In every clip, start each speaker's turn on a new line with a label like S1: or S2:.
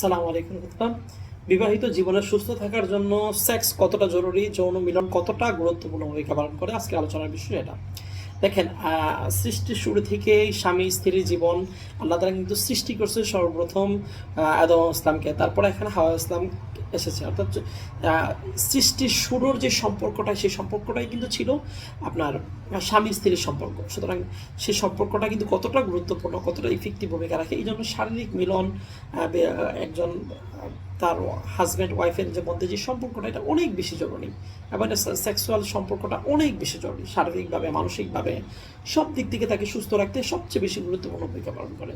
S1: সালাম আলাইকুম রহমতুল্লাহ। বিবাহিত জীবনে সুস্থ থাকার জন্য সেক্স কতটা জরুরি, যৌন মিলন কতটা গুরুত্বপূর্ণ ভূমিকা পালন করে, আজকে আলোচনার বিষয় এটা দেখেন সৃষ্টির শুরু থেকেই স্বামী, স্ত্রীর জীবন, আল্লাহ তারা কিন্তু সৃষ্টি করছে সর্বপ্রথম আদম ইসলামকে তারপরে এখানে হাওয়া ইসলাম এসেছে। অর্থাৎ সৃষ্টির শুরুর যে সম্পর্কটা, সেই সম্পর্কটাই কিন্তু ছিল আপনার স্বামী স্ত্রীর সম্পর্ক। সুতরাং সেই সম্পর্কটা কিন্তু কতটা গুরুত্বপূর্ণ, কতটা ইফেক্টিভ ভূমিকা রাখে, এই জন্য শারীরিক মিলন একজন তার হাজব্যান্ড ওয়াইফের যে মধ্যে যে সম্পর্কটা, এটা অনেক বেশি জরুরি। এবং এটা সেক্সুয়াল সম্পর্কটা অনেক বেশি জরুরি, শারীরিকভাবে, মানসিকভাবে। সব দিক থেকে তাকে সুস্থ রাখতে সবচেয়ে বেশি গুরুত্বপূর্ণ ভূমিকা পালন করে।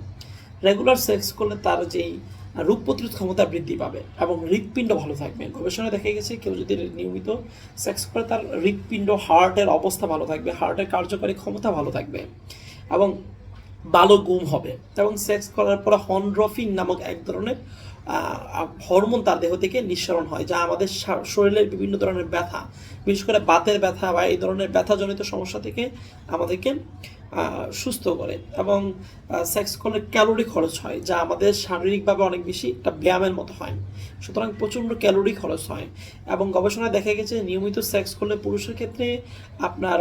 S1: রেগুলার সেক্স করলে তার যেই রোগ প্রতিরোধ ক্ষমতা বৃদ্ধি পাবে এবং হৃৎপিণ্ড ভালো থাকবে। গবেষণায় দেখা গেছে, কেউ যদি নিয়মিত সেক্স করে, তার হৃৎপিণ্ড হার্টের অবস্থা ভালো থাকবে হার্টের কার্যকরী ক্ষমতা ভালো থাকবে এবং ভালো গুম হবে। এবং সেক্স করার পরে হনড্রফিন নামক এক ধরনের হরমোন তার দেহ থেকে নিঃসরণ হয়, যা আমাদের শরীরের বিভিন্ন ধরনের ব্যথা, বিশেষ করে বাতের ব্যথা বা এই ধরনের ব্যথাজনিত সমস্যা থেকে আমাদেরকে সুস্থ করে এবং সেক্স করলে ক্যালোরি খরচ হয়, যা আমাদের শারীরিকভাবে অনেক বেশি একটা ব্যায়ামের মতো হয়। সুতরাং প্রচণ্ড ক্যালোরি খরচ হয় এবং গবেষণায় দেখা গেছে নিয়মিত সেক্স করলে পুরুষের ক্ষেত্রে আপনার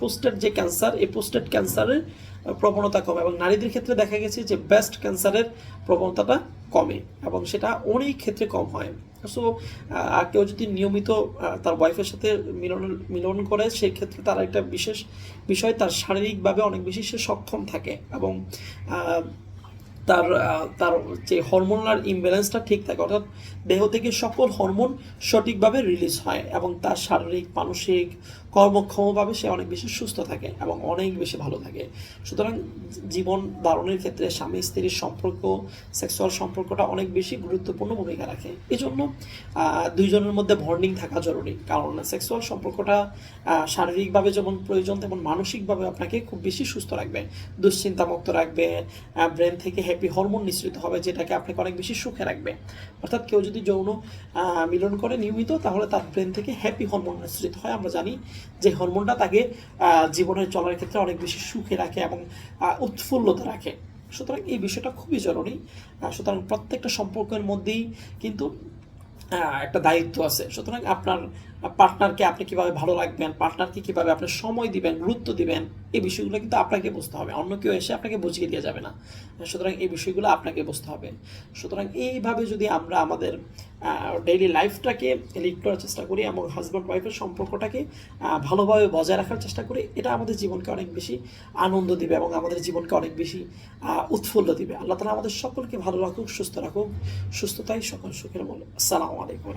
S1: পোস্টেট যে ক্যান্সার এই পোস্টেট ক্যান্সারের প্রবণতা কম এবং নারীদের ক্ষেত্রে দেখা গেছে যে ব্রেস্ট ক্যান্সারের প্রবণতাটা কমে এবং সেটা অনেক ক্ষেত্রে কম হয়। সো কেউ যদি নিয়মিত তার ওয়াইফের সাথে মিলন মিলন করে সেই ক্ষেত্রে তার একটা বিশেষ বিষয়, তার শারীরিকভাবে অনেক বেশি সে সক্ষম থাকে এবং তার তার যে হরমোনাল ইমব্যালেন্সটা ঠিক থাকে। অর্থাৎ দেহ থেকে সকল হরমোন সঠিকভাবে রিলিজ হয় এবং তার শারীরিক, মানসিক কর্মক্ষমভাবে সে অনেক বেশি সুস্থ থাকে এবং অনেক বেশি ভালো থাকে। সুতরাং জীবন ধারণের ক্ষেত্রে স্বামী স্ত্রীর সম্পর্ক সেক্সুয়াল সম্পর্কটা অনেক বেশি গুরুত্বপূর্ণ ভূমিকা রাখে। এই জন্য দুইজনের মধ্যে বন্ডিং থাকা জরুরি। কারণ সেক্সুয়াল সম্পর্কটা শারীরিকভাবে যেমন প্রয়োজন, তেমন মানসিকভাবে আপনাকে খুব বেশি সুস্থ রাখবে। দুশ্চিন্তামুক্ত রাখবে ব্রেন থেকে হ্যাপি হরমোন নিঃসৃত হবে, যেটাকে আপনাকে অনেক বেশি সুখে রাখবে। অর্থাৎ কেউ যদি যৌন মিলন করে নিয়মিত, তাহলে তার ব্রেন থেকে হ্যাপি হরমোন নিঃসৃত হয়। আমরা জানি যে হরমোনটা তাকে আহ, জীবনের চলার ক্ষেত্রে অনেক বেশি সুখে রাখে এবং উৎফুল্লতা রাখে। সুতরাং এই বিষয়টা খুবই জরুরি। সুতরাং প্রত্যেকটা সম্পর্কের মধ্যেই কিন্তু একটা দায়িত্ব আছে। সুতরাং আপনার পার্টনারকে আপনি কীভাবে ভালো রাখবেন পার্টনারকে কীভাবে আপনি সময় দিবেন গুরুত্ব দিবেন এই বিষয়গুলো কিন্তু আপনাকে বুঝতে হবে। অন্য কেউ এসে আপনাকে বুঝিয়ে দেওয়া যাবে না। সুতরাং এই বিষয়গুলো আপনাকে বুঝতে হবে। সুতরাং এইভাবে যদি আমরা আমাদের ডেইলি লাইফটাকে লিড করার চেষ্টা করি এবং হাজব্যান্ড ওয়াইফের সম্পর্কটাকে ভালোভাবে বজায় রাখার চেষ্টা করি। এটা আমাদের জীবনকে অনেক বেশি আনন্দ দিবে এবং আমাদের জীবনকে অনেক বেশি উৎফুল্ল দিবে। আল্লাহ তালা আমাদের সকলকে ভালো রাখুক, সুস্থ রাখুক। সুস্থতাই সকল সুখের মূল। আসসালামু আলাইকুম